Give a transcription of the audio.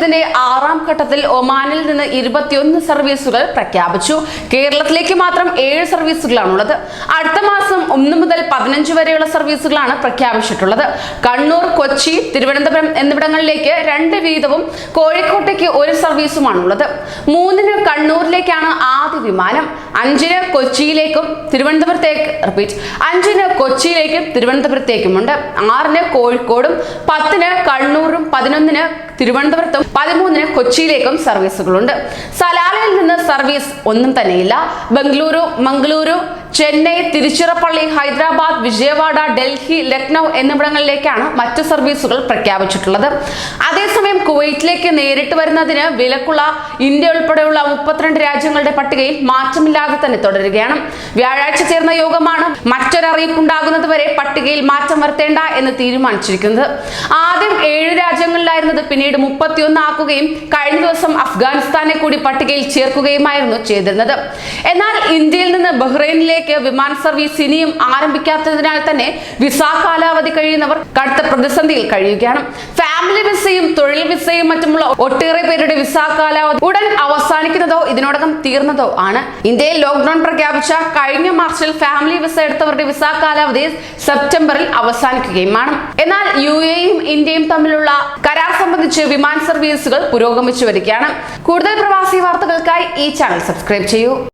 ഭാരത് ആറാം ഘട്ടത്തിൽ ഒമാനിൽ നിന്ന് ഇരുപത്തിയൊന്ന് സർവീസുകൾ പ്രഖ്യാപിച്ചു. കേരളത്തിലേക്ക് മാത്രം ഏഴ് സർവീസുകളാണുള്ളത്. അടുത്ത മാസം ഒന്ന് മുതൽ പതിനഞ്ച് വരെയുള്ള സർവീസുകളാണ് പ്രഖ്യാപിച്ചിട്ടുള്ളത്. കണ്ണൂർ കൊച്ചി തിരുവനന്തപുരം എന്നിവിടങ്ങളിലേക്ക് രണ്ട് വീതവും കോഴിക്കോട്ടേക്ക് ഒരു സർവീസുമാണുള്ളത്. മൂന്നിന് കണ്ണൂരിലേക്കാണ് ആദ്യ വിമാനം. അഞ്ചിന് കൊച്ചിയിലേക്കും തിരുവനന്തപുരത്തേക്ക് റിപ്പീറ്റ് അഞ്ചിന് കൊച്ചിയിലേക്കും തിരുവനന്തപുരത്തേക്കുമുണ്ട്. ആറിന് കോഴിക്കോടും പത്തിന് കണ്ണൂരും പതിനൊന്നിന് തിരുവനന്തപുരത്തും പതിമൂന്നിന് കൊച്ചിയിലേക്കും സർവീസുകളുണ്ട്. സലാലയിൽ നിന്ന് സർവീസ് ഒന്നും തന്നെയില്ല. ബംഗളൂരു മംഗളൂരു ചെന്നൈ തിരുച്ചിറപ്പള്ളി ഹൈദരാബാദ് വിജയവാഡ ഡൽഹി ലക്നൗ എന്നിവിടങ്ങളിലേക്കാണ് മറ്റ് സർവീസുകൾ പ്രഖ്യാപിച്ചിട്ടുള്ളത്. അതേസമയം കുവൈറ്റിലേക്ക് നേരിട്ട് വരുന്നതിന് വിലക്കുള്ള ഇന്ത്യ ഉൾപ്പെടെയുള്ള മുപ്പത്തിരണ്ട് രാജ്യങ്ങളുടെ പട്ടികയിൽ മാറ്റമില്ലാതെ തന്നെ തുടരുകയാണ്. വ്യാഴാഴ്ച ചേർന്ന യോഗമാണ് മറ്റൊരറിയിപ്പുണ്ടാകുന്നത് വരെ പട്ടികയിൽ മാറ്റം വരുത്തേണ്ട എന്ന് തീരുമാനിച്ചിരിക്കുന്നത്. ആദ്യം ഏഴ് രാജ്യങ്ങളിലായിരുന്നത് പിന്നീട് മുപ്പത്തിയൊന്ന് ആക്കുകയും കഴിഞ്ഞ ദിവസം അഫ്ഗാനിസ്ഥാനെ കൂടി പട്ടികയിൽ ചേർക്കുകയുമായിരുന്നു ചെയ്തിരുന്നത്. എന്നാൽ ഇന്ത്യയിൽ ബഹ്റൈനിലേക്ക് വിമാന സർവീസ് ഇനിയും ആരംഭിക്കാത്തതിനാൽ തന്നെ വിസ കാലാവധി കഴിയുന്നവർ കടുത്ത പ്രതിസന്ധിയിൽ കഴിയുകയാണ്. ഫാമിലി വിസയും തൊഴിൽ വിസയും മറ്റുമുള്ള ഒട്ടേറെ പേരുടെ വിസ കാലാവധി ഉടൻ അവസാനിക്കുന്നതോ ഇതിനോടകം തീർന്നതോ ആണ്. ഇന്ത്യയിൽ ലോക്ക്ഡൌൺ പ്രഖ്യാപിച്ച കഴിഞ്ഞ മാർച്ചിൽ ഫാമിലി വിസ എടുത്തവരുടെ വിസ കാലാവധി സെപ്റ്റംബറിൽ അവസാനിക്കുകയുമാണ്. എന്നാൽ യു എയും ഇന്ത്യയും തമ്മിലുള്ള കരാർ സംബന്ധിച്ച് വിമാന സർവീസുകൾ പുരോഗമിച്ചു വരികയാണ്. കൂടുതൽ പ്രവാസി വാർത്തകൾക്കായി ഈ ചാനൽ സബ്സ്ക്രൈബ് ചെയ്യൂ.